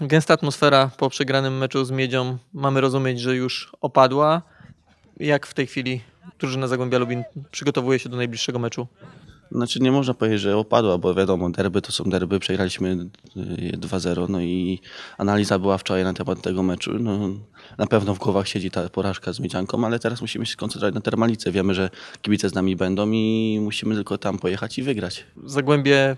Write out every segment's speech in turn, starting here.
Gęsta atmosfera po przegranym meczu z Miedzią mamy rozumieć, że już opadła. Jak w tej chwili drużyna Zagłębia Lubin przygotowuje się do najbliższego meczu? Znaczy nie można powiedzieć, że opadła, bo wiadomo, derby to są derby, przegraliśmy y, 2-0, no i analiza była wczoraj na temat tego meczu. No, na pewno w głowach siedzi ta porażka z Miedzianką, ale teraz musimy się skoncentrować na Termalice. Wiemy, że kibice z nami będą i musimy tylko tam pojechać i wygrać. Zagłębie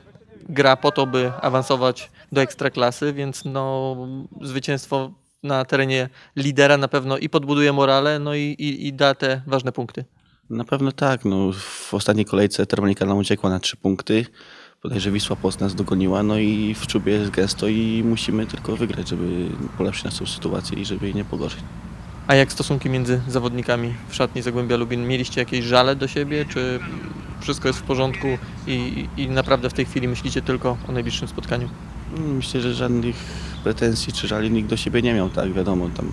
gra po to, by awansować do ekstraklasy, więc no, zwycięstwo na terenie lidera na pewno i podbuduje morale, no i, i, i da te ważne punkty. Na pewno tak, no, w ostatniej kolejce Termalika nam uciekła na trzy punkty. Podejrzewam, że Wisła Płock nas dogoniła, no i w czubie jest gęsto i musimy tylko wygrać, żeby polepszyć naszą sytuację i żeby jej nie pogorszyć. A jak stosunki między zawodnikami w szatni Zagłębia Lubin? Mieliście jakieś żale do siebie, czy wszystko jest w porządku i, i naprawdę w tej chwili myślicie tylko o najbliższym spotkaniu? Myślę, że żadnych pretensji czy żali nikt do siebie nie miał, tak, wiadomo, tam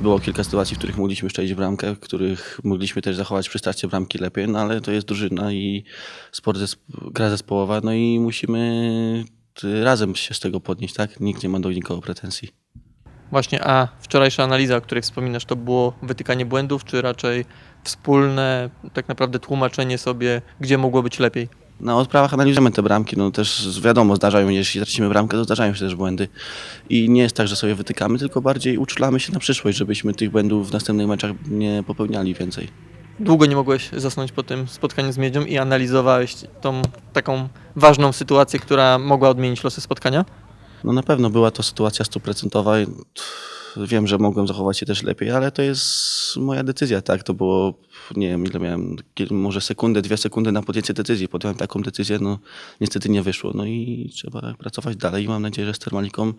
było kilka sytuacji, w których mogliśmy szczelić bramkę, w których mogliśmy też zachować przy starcie bramki lepiej, no ale to jest drużyna i sport zesp- gra zespołowa, no i musimy razem się z tego podnieść, tak, nikt nie ma do nikogo pretensji. Właśnie, a wczorajsza analiza, o której wspominasz, to było wytykanie błędów, czy raczej wspólne tak naprawdę tłumaczenie sobie, gdzie mogło być lepiej? Na odprawach analizujemy te bramki, no też wiadomo, zdarzają się, jeśli tracimy bramkę, to zdarzają się też błędy. I nie jest tak, że sobie wytykamy, tylko bardziej uczulamy się na przyszłość, żebyśmy tych błędów w następnych meczach nie popełniali więcej. Długo nie mogłeś zasnąć po tym spotkaniu z Miedzią i analizowałeś tą taką ważną sytuację, która mogła odmienić losy spotkania? No na pewno była to sytuacja stuprocentowa. Wiem, że mogłem zachować się też lepiej, ale to jest moja decyzja, tak? To było, nie wiem, ile miałem, może sekundę, dwie sekundy na podjęcie decyzji. Podjąłem taką decyzję, no niestety nie wyszło. No i trzeba pracować dalej i mam nadzieję, że z Termaliką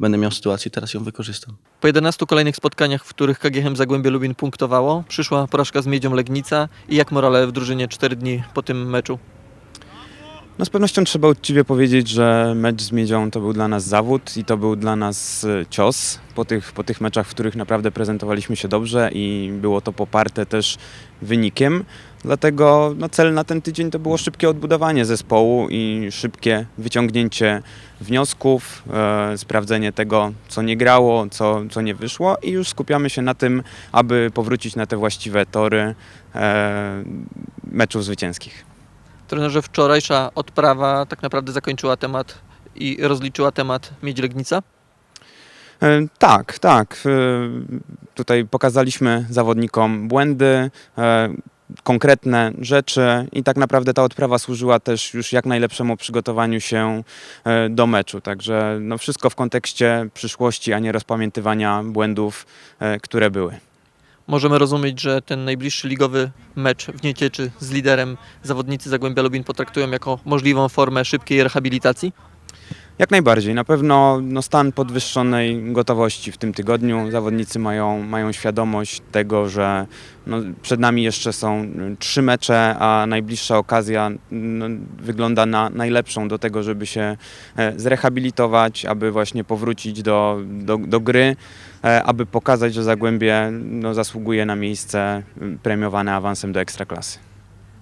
będę miał sytuację teraz ją wykorzystam. Po 11 kolejnych spotkaniach, w których KGHM Zagłębie Lubin punktowało, przyszła porażka z Miedzią Legnica i jak morale w drużynie 4 dni po tym meczu? No z pewnością trzeba uczciwie powiedzieć, że mecz z Miedzią to był dla nas zawód i to był dla nas e, cios po tych, po tych meczach, w których naprawdę prezentowaliśmy się dobrze i było to poparte też wynikiem. Dlatego no, cel na ten tydzień to było szybkie odbudowanie zespołu i szybkie wyciągnięcie wniosków, e, sprawdzenie tego, co nie grało, co, co nie wyszło i już skupiamy się na tym, aby powrócić na te właściwe tory e, meczów zwycięskich. Trenerze, wczorajsza odprawa tak naprawdę zakończyła temat i rozliczyła temat Miedź Legnica? E, Tak, tak. E, Tutaj pokazaliśmy zawodnikom błędy, e, konkretne rzeczy i tak naprawdę ta odprawa służyła też już jak najlepszemu przygotowaniu się do meczu. Także no wszystko w kontekście przyszłości, a nie rozpamiętywania błędów, które były. Możemy rozumieć, że ten najbliższy ligowy mecz w Niecieczy z liderem zawodnicy Zagłębia Lubin potraktują jako możliwą formę szybkiej rehabilitacji? Jak najbardziej. Na pewno no, stan podwyższonej gotowości w tym tygodniu. Zawodnicy mają, mają świadomość tego, że no, przed nami jeszcze są y, trzy mecze, a najbliższa okazja no, wygląda na najlepszą do tego, żeby się e, zrehabilitować, aby właśnie powrócić do, do, do gry, e, aby pokazać, że Zagłębie no, zasługuje na miejsce y, premiowane awansem do Ekstraklasy.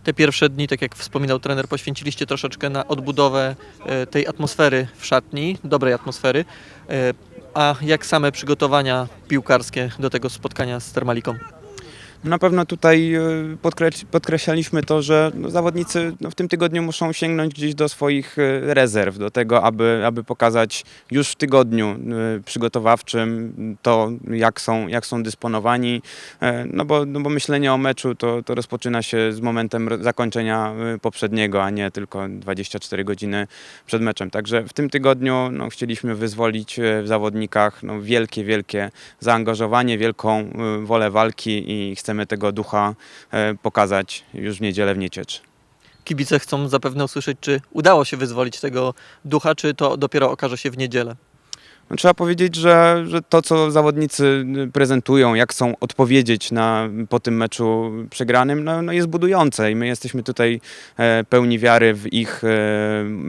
Te pierwsze dni, tak jak wspominał trener, poświęciliście troszeczkę na odbudowę e, tej atmosfery w szatni, dobrej atmosfery. E, A jak same przygotowania piłkarskie do tego spotkania z Termaliką? Na pewno tutaj podkreś- podkreślaliśmy to, że no, zawodnicy no, w tym tygodniu muszą sięgnąć gdzieś do swoich y, rezerw, do tego, aby, aby pokazać już w tygodniu y, przygotowawczym to, jak są, jak są dysponowani. E, No bo, no bo myślenie o meczu to, to rozpoczyna się z momentem zakończenia poprzedniego, a nie tylko 24 godziny przed meczem. Także w tym tygodniu no, chcieliśmy wyzwolić w zawodnikach no, wielkie, wielkie zaangażowanie, wielką wolę walki i chcemy tego ducha e, pokazać już w niedzielę w Nieciecz. Kibice chcą zapewne usłyszeć, czy udało się wyzwolić tego ducha, czy to dopiero okaże się w niedzielę. No, trzeba powiedzieć, że, że to, co zawodnicy prezentują, jak chcą odpowiedzieć na, po tym meczu przegranym, no, no jest budujące i my jesteśmy tutaj e, pełni wiary w ich, e,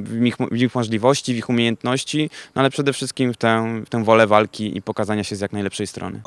w, ich, w ich możliwości, w ich umiejętności, no, ale przede wszystkim w tę, w tę wolę walki i pokazania się z jak najlepszej strony.